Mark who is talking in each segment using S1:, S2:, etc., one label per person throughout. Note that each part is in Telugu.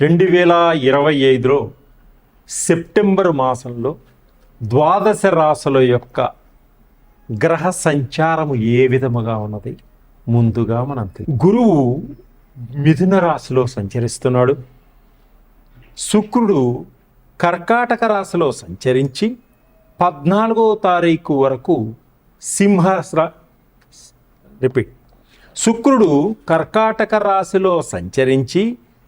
S1: రెండు వేల ఇరవై ఐదులో సెప్టెంబర్ మాసంలో ద్వాదశ రాశుల యొక్క గ్రహ సంచారము ఏ విధముగా ఉన్నది? ముందుగా మనం గురువు మిథున రాశిలో సంచరిస్తున్నాడు. శుక్రుడు కర్కాటక రాశిలో సంచరించి పద్నాలుగో తారీఖు వరకు సింహ రిపీట్. శుక్రుడు కర్కాటక రాశిలో సంచరించి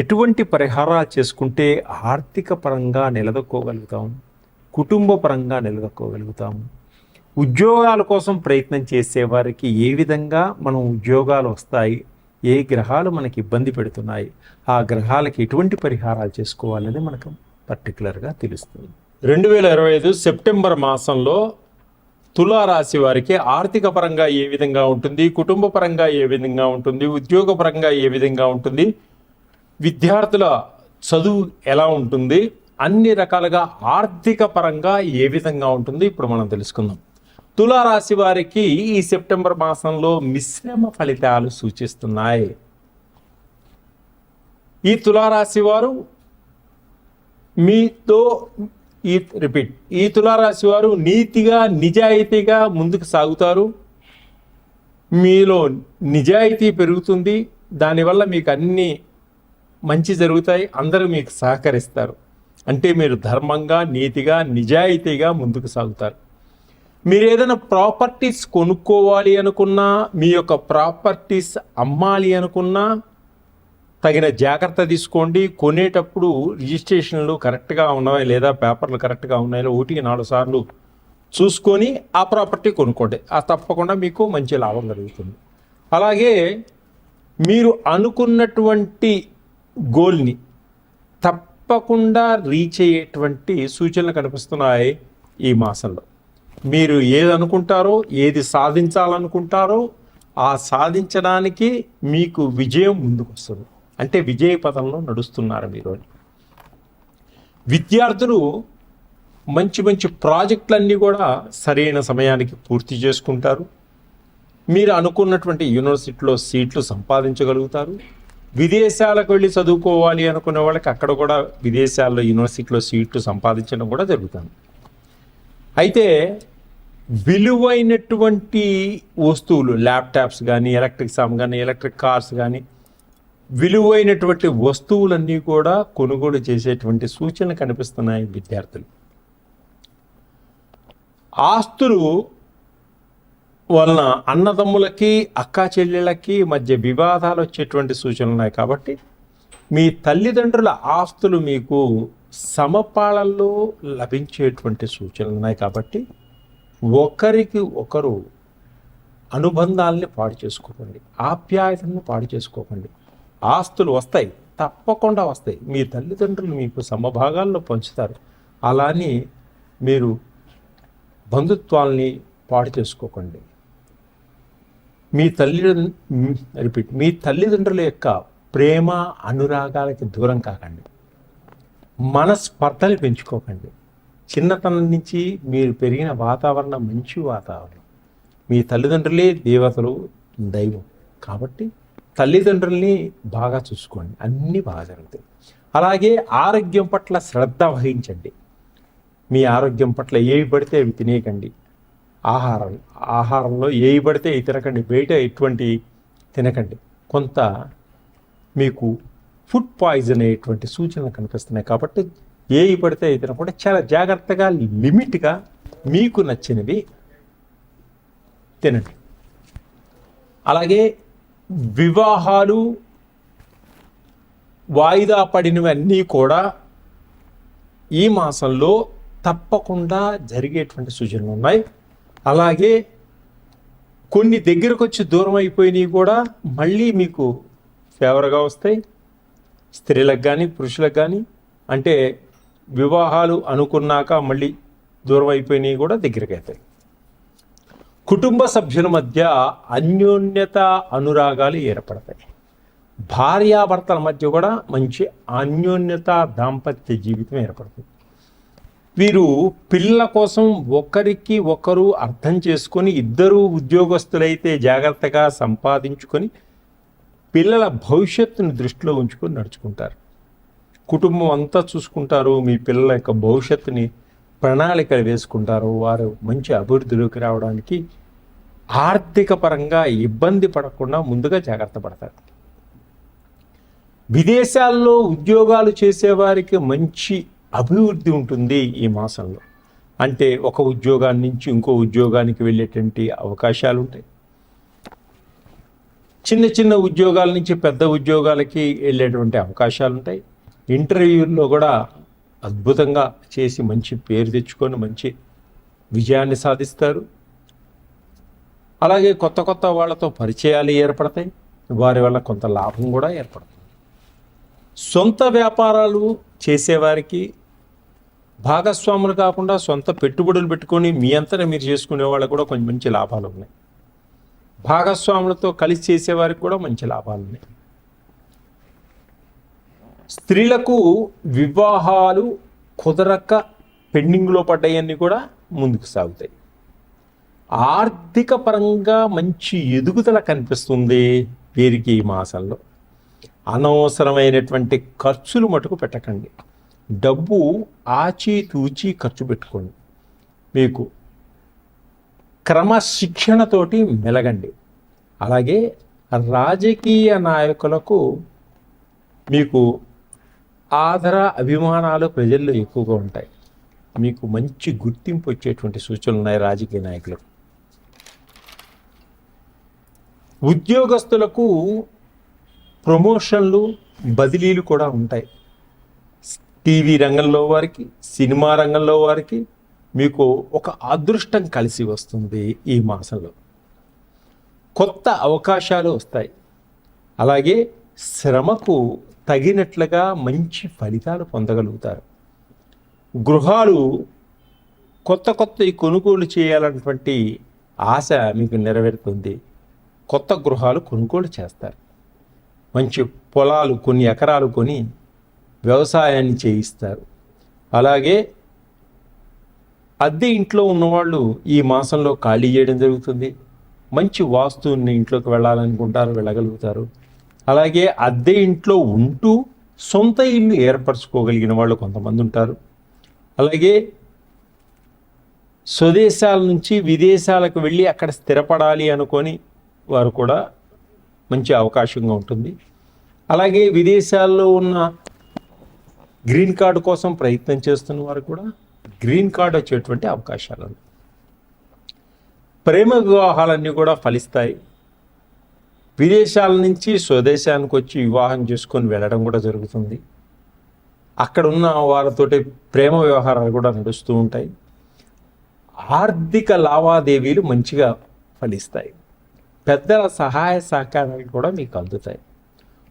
S1: ఎటువంటి పరిహారాలు చేసుకుంటే ఆర్థిక పరంగా నిలదొక్కోగలుగుతాం? కుటుంబ పరంగా నిలదొక్కోగలుగుతాము ఉద్యోగాల కోసం ప్రయత్నం చేసేవారికి ఏ విధంగా మనం ఉద్యోగాలు వస్తాయి? ఏ గ్రహాలు మనకి ఇబ్బంది పెడుతున్నాయి? ఆ గ్రహాలకి ఎటువంటి పరిహారాలు చేసుకోవాలనేది మనకు పర్టికులర్గా తెలుస్తుంది. రెండు వేల ఇరవై ఐదు సెప్టెంబర్ మాసంలో తులారాశి వారికి ఆర్థిక పరంగా ఏ విధంగా ఉంటుంది? కుటుంబ పరంగా ఏ విధంగా ఉంటుంది? ఉద్యోగ పరంగా ఏ విధంగా ఉంటుంది? విద్యార్థుల చదువు ఎలా ఉంటుంది? అన్ని రకాలుగా ఆర్థిక పరంగా ఏ విధంగా ఉంటుంది? ఇప్పుడు మనం తెలుసుకుందాం. తులారాశి వారికి ఈ సెప్టెంబర్ మాసంలో మిశ్రమ ఫలితాలు సూచిస్తున్నాయి. ఈ తులారాశి వారు మీతో ఈ రిపీట్. ఈ తులారాశి వారు నీతిగా నిజాయితీగా ముందుకు సాగుతారు. మీలో నిజాయితీ పెరుగుతుంది. దానివల్ల మీకు అన్ని మంచి జరుగుతాయి అందరూ మీకు సహకరిస్తారు. అంటే మీరు ధర్మంగా నీతిగా నిజాయితీగా ముందుకు సాగుతారు. మీరు ఏదైనా ప్రాపర్టీస్ కొనుక్కోవాలి అనుకున్నా మీ యొక్క ప్రాపర్టీస్ అమ్మాలి అనుకున్నా తగిన జాగ్రత్త తీసుకోండి. కొనేటప్పుడు రిజిస్ట్రేషన్లు కరెక్ట్గా ఉన్నాయి లేదా పేపర్లు కరెక్ట్గా ఉన్నాయో ఒకటికి నాలుగు సార్లు చూసుకొని ఆ ప్రాపర్టీ కొనుక్కోండి. ఆ తప్పకుండా మీకు మంచి లాభం కలుగుతుంది. అలాగే మీరు అనుకున్నటువంటి గోల్ని తప్పకుండా రీచ్ అయ్యేటువంటి సూచనలు కనిపిస్తున్నాయి ఈ మాసంలో. మీరు ఏది అనుకుంటారో ఏది సాధించాలనుకుంటారో ఆ సాధించడానికి మీకు విజయం ముందుకు వస్తుంది అంటే విజయ పదంలో నడుస్తున్నారు మీరు అని. విద్యార్థులు మంచి మంచి ప్రాజెక్టులన్నీ కూడా సరైన సమయానికి పూర్తి చేసుకుంటారు. మీరు అనుకున్నటువంటి యూనివర్సిటీలో సీట్లు సంపాదించగలుగుతారు. విదేశాలకు వెళ్ళి చదువుకోవాలి అనుకునే వాళ్ళకి అక్కడ కూడా విదేశాల్లో యూనివర్సిటీలో సీట్లు సంపాదించడం కూడా జరుగుతుంది. అయితే విలువైనటువంటి వస్తువులు ల్యాప్టాప్స్ కానీ ఎలక్ట్రిక్ సామ్ కానీ ఎలక్ట్రిక్ కార్స్ కానీ విలువైనటువంటి వస్తువులన్నీ కూడా కొనుగోలు చేసేటువంటి సూచనలు కనిపిస్తున్నాయి విద్యార్థులు. ఆస్తులు వలన అన్నదమ్ములకి అక్కా చెల్లెళ్ళకి మధ్య వివాదాలు వచ్చేటువంటి సూచనలు ఉన్నాయి కాబట్టి మీ తల్లిదండ్రుల ఆస్తులు మీకు సమపాళల్లో లభించేటువంటి సూచనలు ఉన్నాయి కాబట్టి ఒకరికి ఒకరు అనుబంధాలని పాడు చేసుకోకండి ఆప్యాయతలను పాడు చేసుకోకండి. ఆస్తులు వస్తాయి తప్పకుండా వస్తాయి. మీ తల్లిదండ్రులు మీకు సమభాగాల్లో పంచుతారు. అలాని మీరు బంధుత్వాల్ని పాడు చేసుకోకండి. మీ తల్లి రిపీట్ మీ తల్లిదండ్రుల యొక్క ప్రేమ అనురాగాలకి దూరం కాకండి. మనస్పర్ధలు పెంచుకోకండి. చిన్నతనం నుంచి మీరు పెరిగిన వాతావరణం మంచి వాతావరణం. మీ తల్లిదండ్రులే దేవతలు దైవం. కాబట్టి తల్లిదండ్రుల్ని బాగా చూసుకోండి. అన్నీ బాగా జరుగుతాయి. అలాగే ఆరోగ్యం పట్ల శ్రద్ధ వహించండి. మీ ఆరోగ్యం పట్ల ఏవి పడితే అవి తినేయకండి. ఆహారం ఆహారంలో ఏవి పడితే అవి తినకండి బయట ఎటువంటి తినకండి. కొంత మీకు ఫుడ్ పాయిజన్ అయ్యేటువంటి సూచనలు కనిపిస్తున్నాయి కాబట్టి ఏవి పడితే అవి తినకుండా చాలా జాగ్రత్తగా లిమిట్గా మీకు నచ్చినవి తినండి. అలాగే వివాహాలు వాయిదా పడినవన్నీ కూడా ఈ మాసంలో తప్పకుండా జరిగేటువంటి సూచనలు ఉన్నాయి. అలాగే కొన్ని దగ్గరకు వచ్చి దూరం అయిపోయినవి కూడా మళ్ళీ మీకు ఫేవర్గా వస్తాయి. స్త్రీలకు కానీ పురుషులకు కానీ అంటే వివాహాలు అనుకున్నాక మళ్ళీ దూరం అయిపోయినవి కూడా దగ్గరికి అవుతాయి కుటుంబ సభ్యుల మధ్య అన్యోన్యత అనురాగాలు ఏర్పడతాయి. భార్యాభర్తల మధ్య కూడా మంచి అన్యోన్యత దాంపత్య జీవితం ఏర్పడుతుంది. వీరు పిల్లల కోసం ఒకరికి ఒకరు అర్థం చేసుకొని ఇద్దరు ఉద్యోగస్తులైతే జాగ్రత్తగా సంపాదించుకొని పిల్లల భవిష్యత్తును దృష్టిలో ఉంచుకొని నడుచుకుంటారు. కుటుంబం అంతా చూసుకుంటారు మీ పిల్లల యొక్క భవిష్యత్తుని ప్రణాళికలు వేసుకుంటారు వారు మంచి అభివృద్ధిలోకి రావడానికి ఆర్థిక పరంగా ఇబ్బంది పడకుండా ముందుగా జాగ్రత్త పడతారు. విదేశాల్లో ఉద్యోగాలు చేసేవారికి మంచి అభివృద్ధి ఉంటుంది ఈ మాసంలో. అంటే ఒక ఉద్యోగాన్ని నుంచి ఇంకో ఉద్యోగానికి వెళ్ళేటువంటి అవకాశాలు ఉంటాయి చిన్న చిన్న ఉద్యోగాల నుంచి పెద్ద ఉద్యోగాలకి వెళ్ళేటువంటి అవకాశాలు ఉంటాయి ఇంటర్వ్యూల్లో కూడా అద్భుతంగా చేసి మంచి పేరు తెచ్చుకొని మంచి విజయాన్ని సాధిస్తారు. అలాగే కొత్త కొత్త వాళ్ళతో పరిచయాలు ఏర్పడతాయి. వారి వల్ల కొంత లాభం కూడా ఏర్పడుతుంది. సొంత వ్యాపారాలు చేసేవారికి భాగస్వాములు కాకుండా సొంత పెట్టుబడులు పెట్టుకొని మీ అంతనే మీరు చేసుకునే వాళ్ళకు కూడా కొంచెం మంచి లాభాలు ఉన్నాయి. భాగస్వాములతో కలిసి చేసేవారికి కూడా మంచి లాభాలు ఉన్నాయి. స్త్రీలకు వివాహాలు కుదరక పెండింగ్లో పడ్డాయన్నీ కూడా ముందుకు సాగుతాయి. ఆర్థిక పరంగా మంచి ఎదుగుదల కనిపిస్తుంది వీరికి ఈ మాసంలో. అనవసరమైనటువంటి ఖర్చులు మటుకు పెట్టకండి. డబ్బు ఆచితూచి ఖర్చు పెట్టుకోండి. మీకు క్రమశిక్షణతోటి మెలగండి. అలాగే రాజకీయ నాయకులకు మీకు ఆదర అభిమానాలు ప్రజల్లో ఎక్కువగా ఉంటాయి. మీకు మంచి గుర్తింపు వచ్చేటువంటి సూచనలు ఉన్నాయి రాజకీయ నాయకులకు. ఉద్యోగస్తులకు ప్రమోషన్లు బదిలీలు కూడా ఉంటాయి. టీవీ రంగంలో వారికి సినిమా రంగంలో వారికి మీకు ఒక అదృష్టం కలిసి వస్తుంది ఈ మాసంలో. కొత్త అవకాశాలు వస్తాయి. అలాగే శ్రమకు తగినట్లుగా మంచి ఫలితాలు పొందగలుగుతారు. గృహాలు కొత్త కొత్త కొనుగోలు చేయాలన్నటువంటి ఆశ మీకు నెరవేరుతుంది. కొత్త గృహాలు కొనుగోలు చేస్తారు. మంచి పొలాలు కొన్ని ఎకరాలు కొని వ్యవసాయాన్ని చేయిస్తారు. అలాగే అద్దె ఇంట్లో ఉన్నవాళ్ళు ఈ మాసంలో ఖాళీ చేయడం జరుగుతుంది. మంచి వాస్తువుని ఇంట్లోకి వెళ్ళాలనుకుంటారు వెళ్ళగలుగుతారు. అలాగే అద్దె ఇంట్లో ఉంటూ సొంత ఇల్లు ఏర్పరచుకోగలిగిన వాళ్ళు కొంతమంది ఉంటారు. అలాగే స్వదేశాల నుంచి విదేశాలకు వెళ్ళి అక్కడ స్థిరపడాలి అనుకొని వారు కూడా మంచి అవకాశంగా ఉంటుంది. అలాగే విదేశాల్లో ఉన్న గ్రీన్ కార్డు కోసం ప్రయత్నం చేస్తున్న వారు కూడా గ్రీన్ కార్డు వచ్చేటువంటి అవకాశాలు ప్రేమ వివాహాలన్నీ కూడా ఫలిస్తాయి. విదేశాల నుంచి స్వదేశానికి వచ్చి వివాహం చేసుకొని వెళ్ళడం కూడా జరుగుతుంది. అక్కడ ఉన్న వారితోటి ప్రేమ వ్యవహారాలు కూడా నడుస్తూ ఉంటాయి. ఆర్థిక లావాదేవీలు మంచిగా ఫలిస్తాయి. పెద్దల సహాయ సహకారాలు కూడా మీకు అందుతాయి.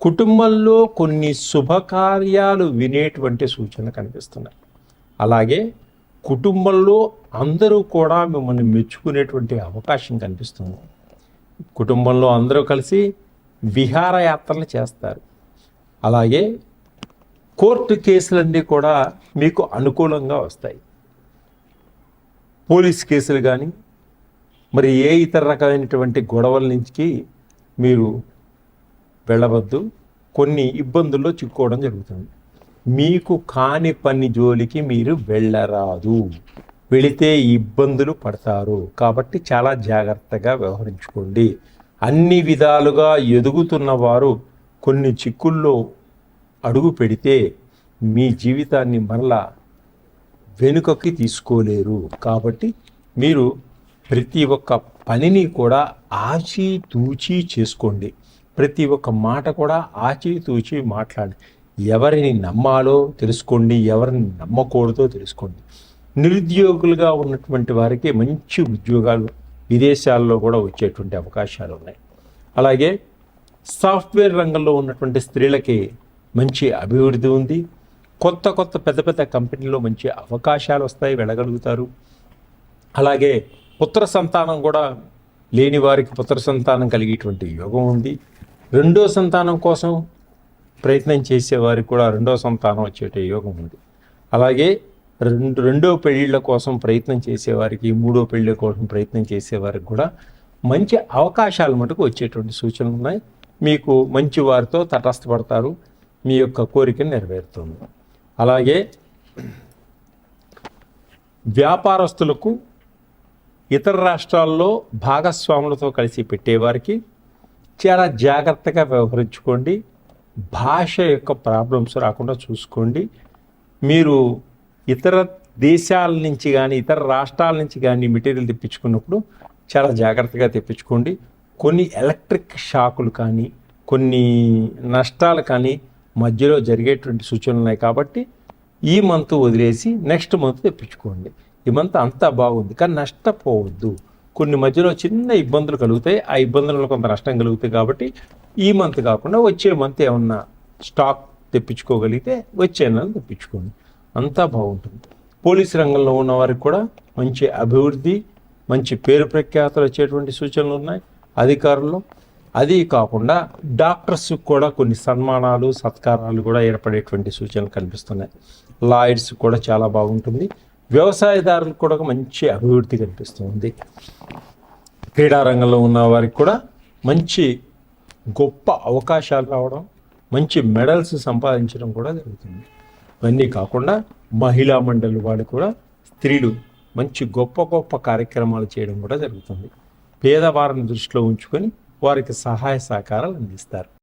S1: కుటుంబంలో కొన్ని శుభకార్యాలు వినేటువంటి సూచనలు కనిపిస్తున్నాయి. అలాగే కుటుంబంలో అందరూ కూడా మిమ్మల్ని మెచ్చుకునేటువంటి అవకాశం కనిపిస్తుంది. కుటుంబంలో అందరూ కలిసి విహారయాత్రలు చేస్తారు. అలాగే కోర్టు కేసులన్నీ కూడా మీకు అనుకూలంగా వస్తాయి. పోలీస్ కేసులు కానీ మరి ఏ ఇతర రకమైనటువంటి గొడవల నుంచి మీరు వెళ్ళవద్దు కొన్ని ఇబ్బందుల్లో చిక్కుకోవడం జరుగుతుంది. మీకు కాని పని జోలికి మీరు వెళ్ళరాదు. వెళితే ఇబ్బందులు పడతారు. కాబట్టి చాలా జాగ్రత్తగా వ్యవహరించుకోండి. అన్ని విధాలుగా ఎదుగుతున్న వారు కొన్ని చిక్కుల్లో అడుగు పెడితే మీ జీవితాన్ని మరలా వెనుకకి తీసుకోలేరు. కాబట్టి మీరు ప్రతి ఒక్క పనిని కూడా ఆచితూచి చేసుకోండి. ప్రతి ఒక్క మాట కూడా ఆచితూచి మాట్లాడి. ఎవరిని నమ్మాలో తెలుసుకోండి ఎవరిని నమ్మకూడదో తెలుసుకోండి. నిరుద్యోగులుగా ఉన్నటువంటి వారికి మంచి ఉద్యోగాలు విదేశాల్లో కూడా వచ్చేటువంటి అవకాశాలు ఉన్నాయి. అలాగే సాఫ్ట్వేర్ రంగంలో ఉన్నటువంటి స్త్రీలకి మంచి అభివృద్ధి ఉంది. కొత్త కొత్త పెద్ద పెద్ద కంపెనీలో మంచి అవకాశాలు వస్తాయి వెళ్ళగలుగుతారు. అలాగే పుత్ర సంతానం కూడా లేని వారికి పుత్ర సంతానం కలిగేటువంటి యోగం ఉంది. రెండో సంతానం కోసం ప్రయత్నం చేసేవారికి కూడా రెండో సంతానం వచ్చేట యోగం ఉంది. అలాగే రెండు రెండో పెళ్ళిళ్ళ కోసం ప్రయత్నం చేసేవారికి మూడో పెళ్ళి కోసం ప్రయత్నం చేసేవారికి కూడా మంచి అవకాశాలు మటుకు వచ్చేటువంటి సూచనలు ఉన్నాయి. మీకు మంచి వారితో తటస్థపడతారు. మీ యొక్క కోరిక నెరవేరుతుంది. అలాగే వ్యాపారస్తులకు ఇతర రాష్ట్రాల్లో భాగస్వాములతో కలిసి పెట్టేవారికి చాలా జాగ్రత్తగా వ్యవహరించుకోండి. భాష యొక్క ప్రాబ్లమ్స్ రాకుండా చూసుకోండి. మీరు ఇతర దేశాల నుంచి కానీ ఇతర రాష్ట్రాల నుంచి కానీ మెటీరియల్ తెప్పించుకున్నప్పుడు చాలా జాగ్రత్తగా తెప్పించుకోండి. కొన్ని ఎలక్ట్రిక్ షాకులు కానీ కొన్ని నష్టాలు కానీ మధ్యలో జరిగేటువంటి సూచనలు ఉన్నాయి కాబట్టి ఈ మంత్ వదిలేసి నెక్స్ట్ మంత్ తెప్పించుకోండి. ఈ మంత్ అంతా బాగుంది. కానీ నష్టపోవద్దు. కొన్ని మధ్యలో చిన్న ఇబ్బందులు కలుగుతాయి ఆ ఇబ్బందులలో కొంత నష్టం కలుగుతాయి కాబట్టి ఈ మంత్ కాకుండా వచ్చే మంత్ ఏమన్నా స్టాక్ తెప్పించుకోగలిగితే వచ్చే నెల తెప్పించుకోండి. అంతా బాగుంటుంది. పోలీస్ రంగంలో ఉన్న వారికి కూడా మంచి అభివృద్ధి మంచి పేరు ప్రఖ్యాతలు వచ్చేటువంటి సూచనలు ఉన్నాయి. అధికారుల్లో అది కాకుండా డాక్టర్స్ కూడా కొన్ని సన్మానాలు సత్కారాలు కూడా ఏర్పడేటువంటి సూచనలు కనిపిస్తున్నాయి. లాయర్స్ కూడా చాలా బాగుంటుంది. వ్యవసాయదారులకు కూడా మంచి అభివృద్ధి కనిపిస్తుంది. క్రీడారంగంలో ఉన్న వారికి కూడా మంచి గొప్ప అవకాశాలు రావడం మంచి మెడల్స్ సంపాదించడం కూడా జరుగుతుంది. ఇవన్నీ కాకుండా మహిళా మండలి వాళ్ళు కూడా స్త్రీలు మంచి గొప్ప గొప్ప కార్యక్రమాలు చేయడం కూడా జరుగుతుంది. పేదవారిని దృష్టిలో ఉంచుకొని వారికి సహాయ సహకారాలు అందిస్తారు.